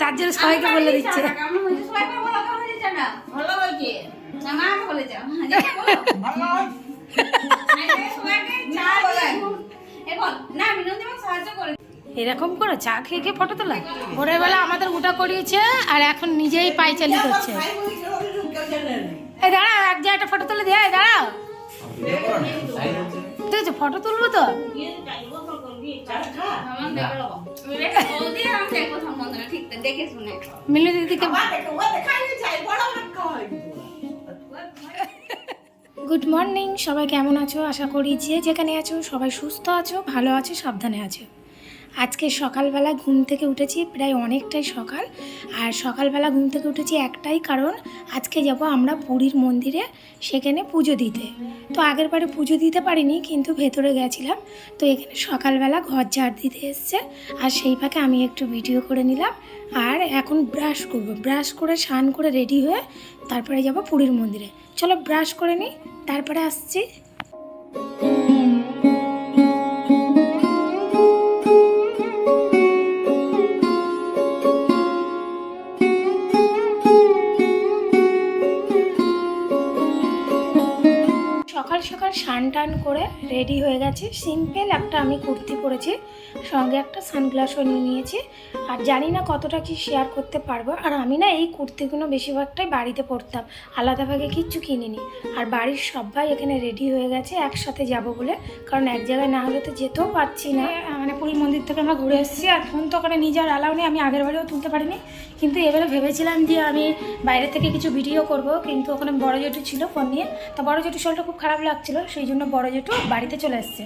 তার জন্য সবাইকে বলে দিচ্ছে। এরকম করে চা খেয়ে খেয়ে ফটো তোলা। ভোরের বেলা আমাদের উঠা করিয়েছে আর এখন নিজেই পাইচালি করছে। এই দাঁড়া এক জায়গায় একটা ফটো তুলে দিয়ে দাঁড়াও। ঠিক আছে ফটো তুলবো তো? মিলি দিদিকে গুড মর্নিং সবাই কেমন আছো? আশা করি যে যেখানে আছো সবাই সুস্থ আছো ভালো আছো সাবধানে আছো। আজকে সকালবেলা ঘুম থেকে উঠেছি প্রায় অনেকটাই সকাল। আর সকালবেলা ঘুম থেকে উঠেছি একটাই কারণ, আজকে যাব আমরা পুরীর মন্দিরে সেখানে পুজো দিতে। তো আগের বারে পুজো দিতে পারিনি, কিন্তু ভেতরে গেছিলাম। তো এখানে সকালবেলা ঘর ঝাড় দিতে এসছে। আর সেই ফাঁকে আমি একটু ভিডিও করে নিলাম। আর এখন ব্রাশ করব। ব্রাশ করে স্নান করে রেডি হয়ে তারপরে যাব পুরীর মন্দিরে। চলো ব্রাশ করে নিই, তারপরে আসছি। সকাল সকাল স্নান টান করে রেডি হয়ে গেছে। সিম্পল একটা আমি কুর্তি পরেছি, সঙ্গে একটা সানগ্লাসও নিয়ে নিয়েছি। আর জানি না কতটা কি শেয়ার করতে পারব। আর আমি না এই কুর্তিগুলো বেশিরভাগটাই বাড়িতে পরতাম আলাদাভাবে কিচ্ছু কিনিনি। আর বাড়ির সবাই এখানে রেডি হয়ে গেছে, একসাথে যাব বলে। কারণ এক জায়গায় না হলে তো যেতেও পারছি না। মানে পুরী মন্দির থেকে আমরা ঘুরে এসেছি। আর ফোন তো ওখানে নিজের অ্যালাউ নেই, আমি আগের বারেও তুলতে পারিনি। কিন্তু এবারে ভেবেছিলাম যে আমি বাইরে থেকে কিছু ভিডিও করব। কিন্তু ওখানে বড় জেঠু ছিল ফোন নিয়ে। তো বড় জেঠু শরীরটা খুব খারাপ লাগছিল সেই জন্য বড় জেঠু বাড়িতে চলে এসছে।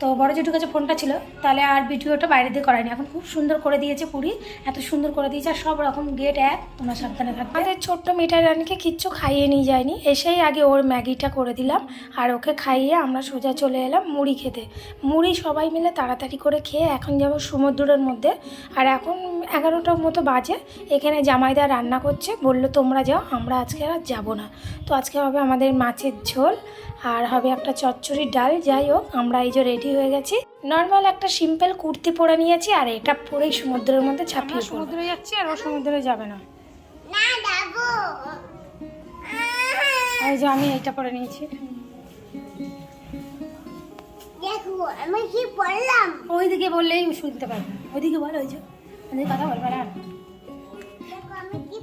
তো বড় জেঠুর কাছে ফোনটা ছিল, তাহলে আর ভিডিওটা বাইরে দিয়ে করায়নি। এখন খুব সুন্দর করে দিয়েছে পুরী, এত সুন্দর করে দিয়েছে, আর সব রকম গেট এক তোমরা সাবধানে থাকবে। আমাদের ছোট্ট মিঠাই রানীকে কিচ্ছু খাইয়ে নিয়ে যায়নি। এসেই আগে ওর ম্যাগিটা করে দিলাম, আর ওকে খাইয়ে আমরা সোজা চলে এলাম মুড়ি খেতে। মুড়ি সবাই মিলে তাড়াতাড়ি করে খেয়ে এখন যাব সমুদ্রের মধ্যে। আর এখন এগারোটার মতো বাজে, এখানে জামাইদা রান্না করছে, বলল, তোমরা যাও, আমরা আজকে আর যাব না। তো আজকে হবে আমাদের মাছের ঝোল, আর হবে একটা চচ্চড়ির ডাল যাই হোক আমরা এই যে রেডি হয়ে গেছি। নর্মাল একটা সিম্পল কুর্তি পরে নিয়েছি আর এটা পরেই সমুদ্রের মধ্যে ছাপিয়ে সমুদ্রে যাচ্ছি আর ও সমুদ্রে যাবে না। এই যে আমি এটা পরে নিয়েছি। আমি কি পড়লাম? ওইদিকে বললেই শুনতে পারবে ওইদিকে বলো ওই যে কথা বলবে না। আমি কি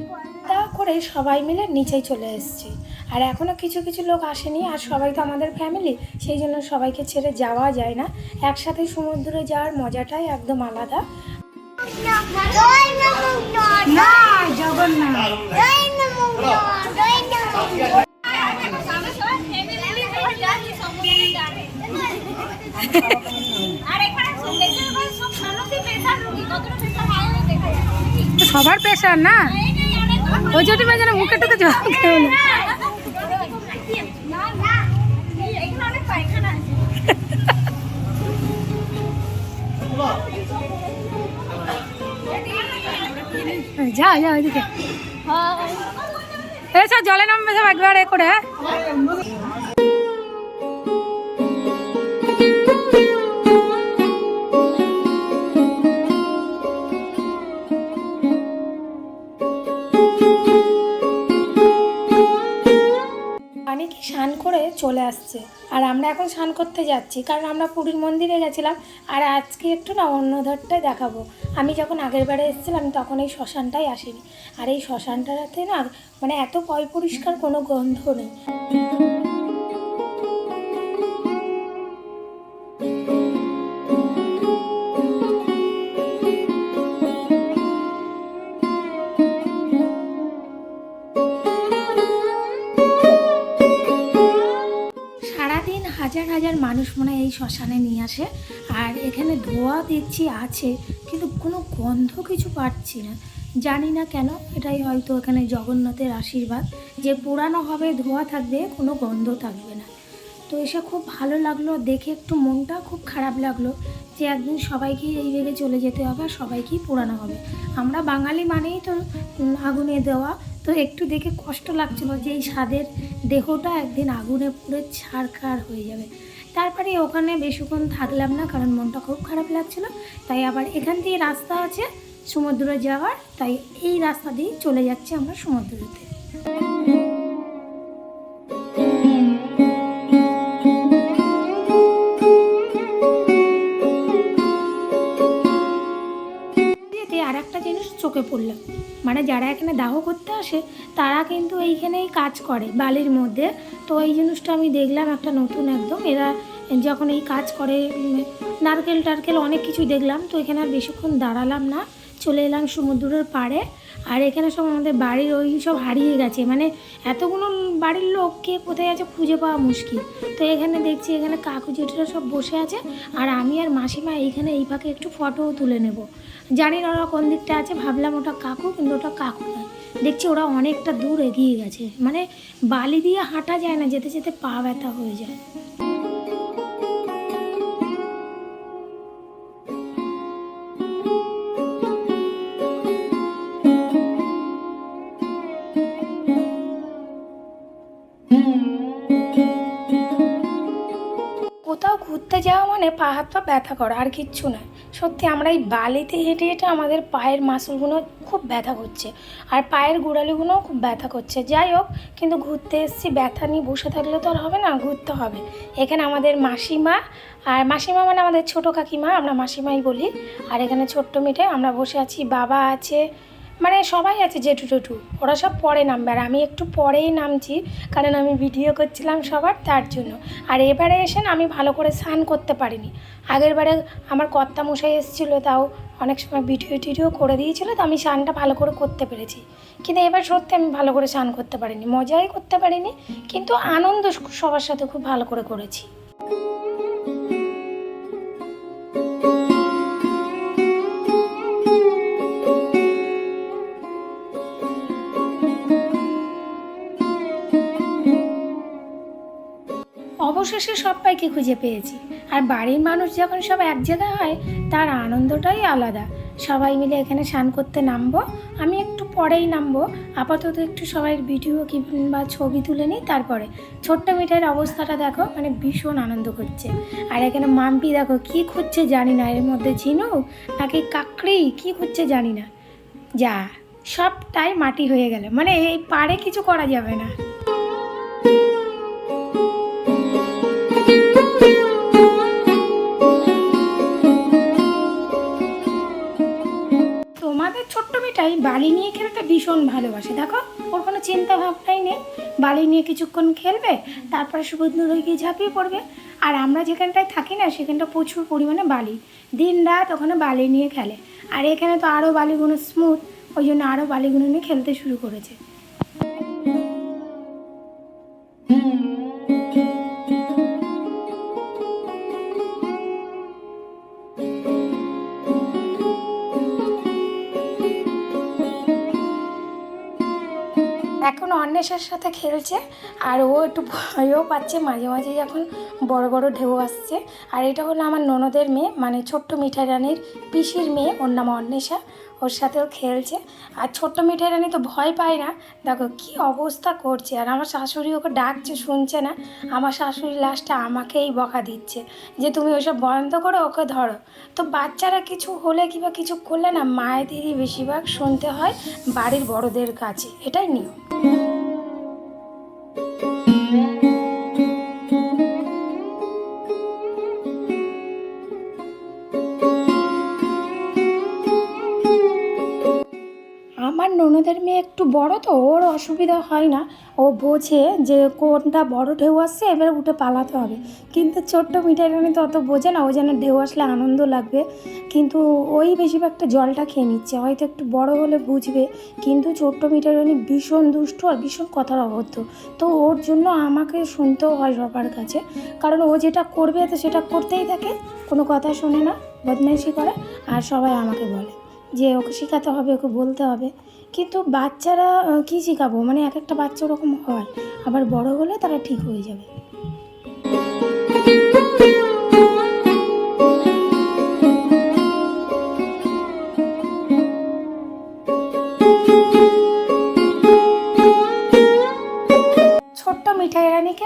করে সবাই মিলে নিচেই চলে এসেছি। আর এখনও কিছু কিছু লোক আসেনি আর সবাই তো আমাদের ফ্যামিলি সেই জন্য সবাইকে ছেড়ে যাওয়া যায় না। একসাথে সমুদ্রে যাওয়ার মজাটাই একদম আলাদা। হয়ে সবার প্রেশার না? যে ওই জন্য যেন মুখে টুকে জল খেয়ে না। যা যাও ওইদিকে এই জলে নামবে সব একবার এ করে হ্যাঁ? স্নান করে চলে আসছে। আর আমরা এখন স্নান করতে যাচ্ছি, কারণ আমরা পুরীর মন্দিরে গেছিলাম। আর আজকে একটু না অন্য ধরটাই দেখাবো। আমি যখন আগের বারে এসেছিলাম, তখন এই শ্মশানটাই আসিনি। আর এই শ্মশানটাতে না মানে এত পয় পরিষ্কার কোনো গন্ধ নেই। হাজার হাজার মানুষ মনে এই শ্মশানে নিয়ে আসে। আর এখানে ধোয়া দেখছি আছে, কিন্তু কোনো গন্ধ কিছু পাচ্ছি না। জানি না কেন, এটাই হয়তো এখানে জগন্নাথের আশীর্বাদ। যে পুরানো হবে, ধোয়া থাকবে, কোনো গন্ধ থাকবে না। তো এসে খুব ভালো লাগল, দেখে একটু মনটা খুব খারাপ লাগল যে একদিন সবাইকেই এই বেগে চলে যেতে হবে আর সবাইকেই পোড়ানো হবে। আমরা বাঙালি মানেই তো আগুনে দেওয়া তো একটু দেখে কষ্ট লাগছিল যে এই স্বাদের দেহটা একদিন আগুনে পুড়ে ছাড়খাড় হয়ে যাবে। তারপরে ওখানে বেশিক্ষণ থাকলাম না, কারণ মনটা খুব খারাপ লাগছিল। তাই আবার এখান দিয়ে রাস্তা আছে সমুদ্রে যাওয়ার, তাই এই রাস্তা দিয়েই চলে যাচ্ছে আমরা সমুদ্রতে। চোখে পড়লাম। মানে যারা এখানে দাহ করতে আসে, তারা কিন্তু এইখানেই কাজ করে বালির মধ্যে। তো এই জিনিসটা আমি দেখলাম একটা নতুন একদম। এরা যখন এই কাজ করে নারকেল টারকেল অনেক কিছু দেখলাম। তো এখানে আর বেশিক্ষণ দাঁড়ালাম না। চলে এলাম সমুদ্রের পাড়ে। আর এখানে সব আমাদের বাড়ির ওই সব হারিয়ে গেছে। মানে এতগুলো বাড়ির লোক কে কোথায় আছে খুঁজে পাওয়া মুশকিল। তো এখানে দেখছি এখানে কাকু জেঠিরা সব বসে আছে আর আমি আর মাসিমা এইখানে এই ফাঁকে একটু ফটোও তুলে নেব। জানি না ওরা কোন দিকটা আছে, ভাবলাম ওটা কাকু কিন্তু ওটা কাকু নয়। দেখছি ওরা অনেকটা দূর এগিয়ে গেছে। মানে বালি দিয়ে হাঁটা যায় না, যেতে যেতে পা ব্যথা হয়ে যায়। মানে পা হাত পা ব্যথা করা, আর কিচ্ছু নয় সত্যি আমরা এই বালিতে হেঁটে হেঁটে আমাদের পায়ের মাসুলগুলো খুব ব্যথা করছে, আর পায়ের গোড়ালিগুলোও খুব ব্যথা করছে। যাই হোক, কিন্তু ঘুরতে এসেছি, ব্যথা নিয়ে বসে থাকলে তো আর হবে না, ঘুরতে হবে। এখানে আমাদের মাসিমা, আর মাসিমা মানে আমাদের ছোটো কাকিমা, আমরা মাসিমাই বলি। আর এখানে ছোট্ট মিঠে আমরা বসে আছি, বাবা আছে মানে সবাই আছে জেঠু টেটু ওরা সব পরে নামবে। আর আমি একটু পরেই নামছি, কারণ আমি ভিডিও করছিলাম সবার তার জন্য। আর এবারে এসে না আমি ভালো করে স্নান করতে পারিনি। আগের বারে আমার কর্তা মশাই এসেছিল, তাও অনেক সময় ভিডিও টিডিও করে দিয়েছিলো, তো আমি স্নানটা ভালো করে করতে পেরেছি। কিন্তু এবার সত্যি আমি ভালো করে স্নান করতে পারিনি, মজাই করতে পারিনি, কিন্তু আনন্দ সবার সাথে খুব ভালো করে করেছি। অবশেষে সবাইকে খুঁজে পেয়েছি। আর বাড়ির মানুষ যখন সব এক জায়গায় হয়, তার আনন্দটাই আলাদা। সবাই মিলে এখানে স্নান করতে নামবো। আমি একটু পরেই নামবো। আপাতত একটু সবাই ভিডিও কিংবা ছবি তুলে নিই তারপরে। ছোট্ট মিঠাইয়ের অবস্থাটা দেখো মানে ভীষণ আনন্দ করছে। আর এখানে মাম্পি দেখো, কি খুঁজছে জানি না, এর মধ্যে ঝিনুক নাকি কাকড়ি, কি খুঁজছে জানি না। যা, সবটাই মাটি হয়ে গেল। মানে এই পাড়ে কিছু করা যাবে না। তোমাদের ছোট্ট মেয়েটাই বালি নিয়ে খেলতে ভীষণ ভালোবাসে। দেখো, ওর কোনো চিন্তা ভাবনাই নেই। বালি নিয়ে কিছুক্ষণ খেলবে, তারপরে সমুদ্রে গিয়ে ঝাঁপিয়ে পড়বে। আর আমরা যেখানটায় থাকি না, সেখানটা প্রচুর পরিমাণে বালি। দিন রাত ওখানে বালি নিয়ে খেলে। আর এখানে তো আরও বালিগুলো স্মুথ ওই জন্য আরও বালিগুলো নিয়ে খেলতে শুরু করেছে। এখন অন্বেষার সাথে খেলছে আর ও একটু ভয়ও পাচ্ছে মাঝে মাঝে যখন বড় বড় ঢেউ আসছে। আর এটা হলো আমার ননদের মেয়ে মানে ছোট্ট মিঠাই রানীর পিসির মেয়ে, ওর নাম অন্বেষা। ওর সাথেও খেলছে। আর ছোট্ট মিঠাই রানী তো ভয় পায় না। দেখো কি অবস্থা করছে। আর আমার শাশুড়ি ওকে ডাকছে, শুনছে না। আমার শাশুড়ি লাস্টে আমাকেই বকা দিচ্ছে যে, তুমি ওসব বন্ধ করো, ওকে ধরো। তো বাচ্চারা কিছু হলে কিংবা কিছু করলে না মায়েদেরই বেশিরভাগ শুনতে হয় বাড়ির বড়দের কাছে। এটাই নিয়ম। বড় তো, ওর অসুবিধা হয় না। ও বোঝে যে কোনটা বড় ঢেউ আসছে, এবার উঠে পালাতে হবে। কিন্তু ছোট্ট মিঠাই রানী তো অত বোঝে না, ও যেন ঢেউ আসলে আনন্দ লাগবে। কিন্তু ওই বেশিরভাগটা জলটা খেয়ে নিচ্ছে। হয়তো একটু বড় হলে বুঝবে, কিন্তু ছোট্ট মিঠাই রানী ভীষণ দুষ্ট আর ভীষণ কথার অবদ্ধ। তো ওর জন্য আমাকে শুনতেও হয় সবার কাছে। কারণ ও যেটা করবে, তো সেটা করতেই থাকে। কোনো কথা শোনে না, বদমাইশি করে। আর সবাই আমাকে বলে যে, ওকে শেখাতে হবে, ওকে বলতে হবে। কিন্তু বাচ্চারা কি শেখাবো? মানে এক একটা বাচ্চা ওরকম হয়। আবার বড় হলে তারা ঠিক হয়ে যাবে।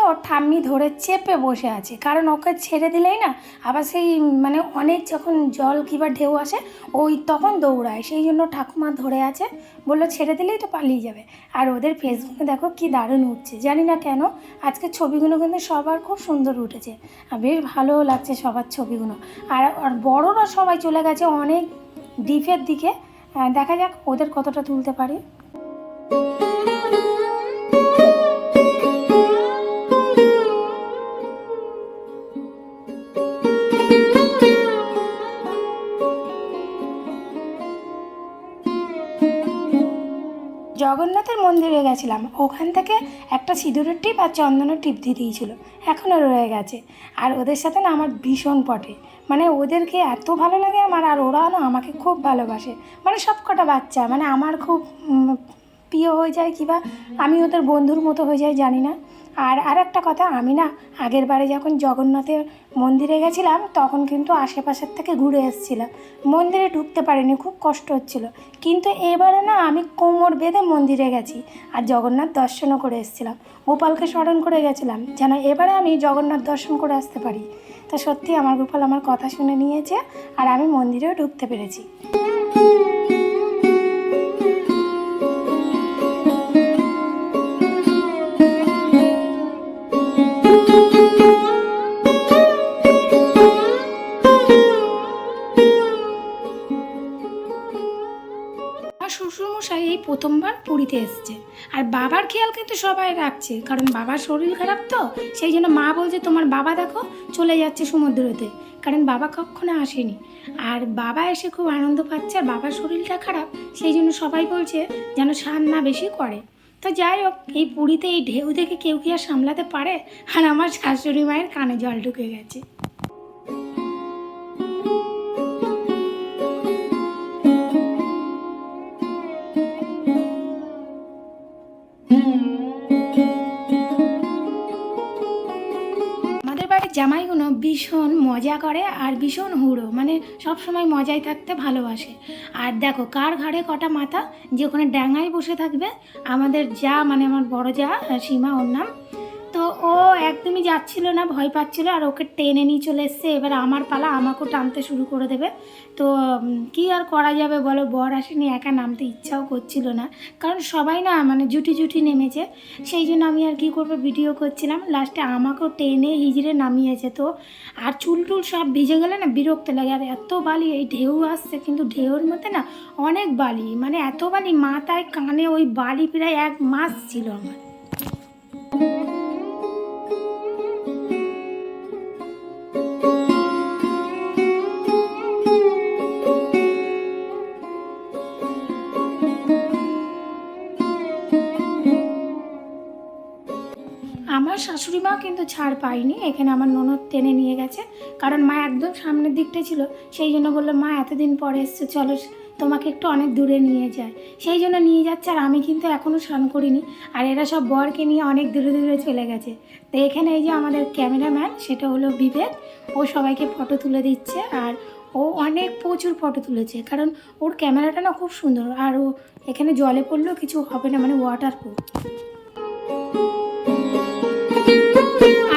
ওর ঠাম্মি ধরে চেপে বসে আছে। কারণ ওকে ছেড়ে দিলেই না, আবার সেই মানে অনেক যখন জল কিংবা ঢেউ আসে, ওই তখন দৌড়ায়। সেই জন্য ঠাকুমা ধরে আছে, বলল ছেড়ে দিলেই তো পালিয়ে যাবে। আর ওদের ফেসবুকে দেখো কি দারুণ উঠছে। জানি না কেন, আজকে ছবিগুলো কিন্তু সবার খুব সুন্দর উঠেছে। আর বেশ ভালোও লাগছে সবার ছবিগুলো। আর আর বড়রা সবাই চলে গেছে অনেক ডিপের দিকে। দেখা যাক ওদের কতটা তুলতে পারি। মন্দিরে গেছিলাম। ওখান থেকে একটা সিঁদুরের টিপ আর চন্দনের টিপ দিয়ে দিয়েছিল। এখনও রয়ে গেছে। আর ওদের সাথে না আমার ভীষণ পটে। মানে ওদেরকে এত ভালো লাগে আমার, আর ওরা না আমাকে খুব ভালোবাসে। মানে সব কটা বাচ্চা মানে আমার খুব প্রিয় হয়ে যায় কিবা আমি ওদের বন্ধুর মতো হয়ে যাই, জানি না। আর আর একটা কথা, আমি না আগের বারে যখন জগন্নাথের মন্দিরে গেছিলাম, তখন কিন্তু আশেপাশের থেকে ঘুরে এসেছিলাম। মন্দিরে ঢুকতে পারিনি, খুব কষ্ট হচ্ছিল। কিন্তু এবারে না আমি কোমর বেঁধে মন্দিরে গেছি আর জগন্নাথ দর্শনও করে এসেছিলাম। গোপালকে স্মরণ করে গেছিলাম, যেন এবারে আমি জগন্নাথ দর্শন করে আসতে পারি। তা সত্যি আমার গোপাল আমার কথা শুনে নিয়েছে আর আমি মন্দিরেও ঢুকতে পেরেছি। প্রথমবার পুরীতে এসছে। আর বাবার খেয়াল কিন্তু সবাই রাখছে, কারণ বাবার শরীর খারাপ তো, সেই জন্য মা বলছে, তোমার বাবা দেখো, চলে যাচ্ছে সমুদ্রতে। কারণ বাবা কখনো আসেনি। আর বাবা এসে খুব আনন্দ পাচ্ছে, আর বাবার শরীরটা খারাপ, সেই জন্য সবাই বলছে যেন সার না বেশি করে। তো যাই হোক, এই পুরীতে এই ঢেউ দেখে কেউ কি আর সামলাতে পারে? আর আমার শাশুড়ি মায়ের কানে জল ঢুকে গেছে। ভীষণ মজা করে আর ভীষণ হুড়ো। মানে সব সময় মজায় থাকতে ভালোবাসে। আর দেখো, কার ঘাড়ে কটা মাথা? যে ওখানে ডাঙায় বসে থাকবে, আমাদের যা মানে আমার বড় যা, সীমা ওর নাম তো ও একদমই যাচ্ছিল না, ভয় পাচ্ছিল আর ওকে টেনে নিয়ে চলে এসছে। এবার আমার পালা আমাকেও টানতে শুরু করে দেবে। তো কি আর করা যাবে বলো? বর আসেনি, একা নামতে ইচ্ছাও করছিল না। কারণ সবাই না মানে জুটি জুটি নেমেছে। সেই জন্য আমি আর কি করব? ভিডিও করছিলাম। লাস্টে আমাকেও টেনে হিজড়ে নামিয়েছে। তো, আর চুল টুল সব ভিজে গেলে না বিরক্ত লাগে। আর এত বালি, এই ঢেউ আসছে কিন্তু ঢেউর মধ্যে না অনেক বালি। মানে এত বালি, মাথায়, কানে ওই বালি প্রায় এক মাস ছিল আমার। শাশুড়ি মা কিন্তু ছাড় পায়নি, এখানে আমার ননদ টেনে নিয়ে গেছে। কারণ মা একদম সামনের দিকটা ছিল, সেই জন্য বলল, মা, এতদিন পরে এসছে, চলো, তোমাকে একটু অনেক দূরে নিয়ে যায় সেই জন্য নিয়ে যাচ্ছে আর আমি কিন্তু এখনও স্নান করিনি। আর এরা সব বরকে নিয়ে অনেক দূরে দূরে চলে গেছে। তো এখানে এই যে আমাদের ক্যামেরাম্যান, সেটা হলো বিবেক ও সবাইকে ফটো তুলে দিচ্ছে আর ও অনেক প্রচুর ফটো তুলেছে। কারণ ওর ক্যামেরাটা না খুব সুন্দর, আর ও এখানে জলে পড়লেও কিছু হবে না মানে ওয়াটার ওয়াটারপ্রুফ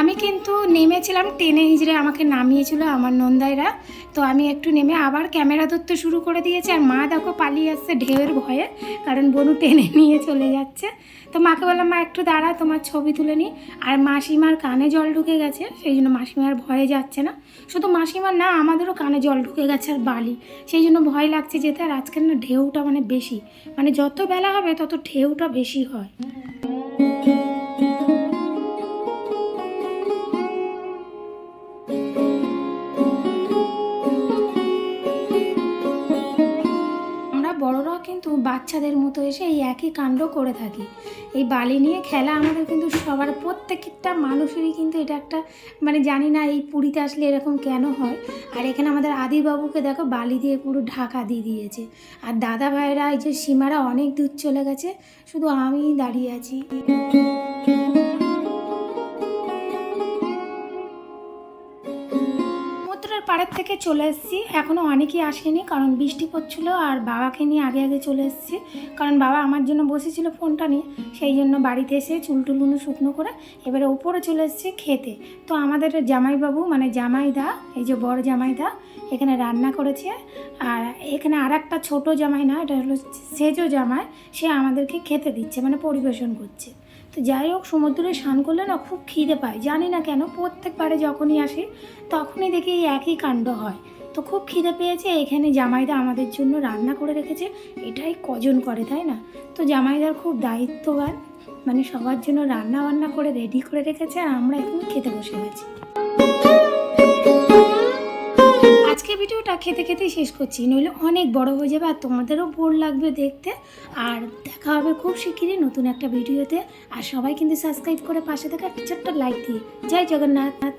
আমি কিন্তু নেমেছিলাম, টেনে হিজড়ে আমাকে নামিয়েছিল আমার নন্দাইরা। তো আমি একটু নেমে আবার ক্যামেরা ধরতে শুরু করে দিয়েছি আর মা দেখো পালিয়ে আসছে ঢেউয়ের ভয়ে, কারণ বনু টেনে নিয়ে চলে যাচ্ছে। তো মাকে বললাম, মা, একটু দাঁড়া, তোমার ছবি তুলে নিই আর মাসিমার কানে জল ঢুকে গেছে, সেই জন্য মাসিমার ভয়ে যাচ্ছে না। শুধু মাসিমার না, আমাদেরও কানে জল ঢুকে গেছে আর বালি। সেই জন্য ভয় লাগছে যেতে, আর আজকের না ঢেউটা মানে বেশি। মানে যত বেলা হবে, তত ঢেউটা বেশি হয়। বাচ্চাদের মতো এসে এই একই কাণ্ড করে থাকি। এই বালি নিয়ে খেলা আমাদের কিন্তু সবার প্রত্যেকটা মানুষেরই কিন্তু এটা একটা মানে জানি না এই পুরীতে আসলে এরকম কেন হয়। আর এখানে আমাদের আদিবাবুকে দেখো বালি দিয়ে পুরো ঢাকা দিয়ে দিয়েছে। আর দাদা ভাইরা এই যে সীমারা অনেক দূর চলে গেছে, শুধু আমি দাঁড়িয়ে আছি। সমুদ্রের পাড়ের থেকে চলে এসেছি। এখনও অনেকেই আসেনি, কারণ বৃষ্টি পড়ছিল আর বাবাকে নিয়ে আগে আগে চলে এসেছি। কারণ বাবা আমার জন্য বসেছিল ফোনটা নিয়ে, সেই জন্য বাড়িতে এসে চুল টুলগুলো শুকনো করে এবারে ওপরে চলে এসেছে খেতে। তো আমাদের জামাইবাবু মানে জামাইদা, এই যে বড় জামাইদা, এখানে রান্না করেছে। আর এখানে আর একটা ছোটো জামাই না, এটা হলো সেজো জামাই, সে আমাদেরকে খেতে দিচ্ছে মানে পরিবেশন করছে। তো যাই হোক, সমুদ্রে স্নান করলে না খুব খিদে পায়। জানি না কেন, প্রত্যেকবারে যখনই আসে, তখনই দেখি এই একই কাণ্ড হয়। তো খুব খিদে পেয়েছে, এখানে জামাইদা আমাদের জন্য রান্না করে রেখেছে। এটাই কজন করে, তাই না? তো জামাইদার খুব দায়িত্ববান মানে সবার জন্য রান্না বান্না করে রেডি করে রেখেছে, আর আমরা এখন খেতে বসে গেছি আজকে ভিডিওটা খেতে খেতে শেষ করছি, নইলে অনেক বড় হয়ে যাবে আর তোমাদেরও বোর লাগবে দেখতে। আর দেখা হবে খুব শিগগিরই নতুন একটা ভিডিওতে। আর সবাই কিন্তু সাবস্ক্রাইব করে পাশে থাকা ছোট্ট লাইক দিয়ে। জয় জগন্নাথ।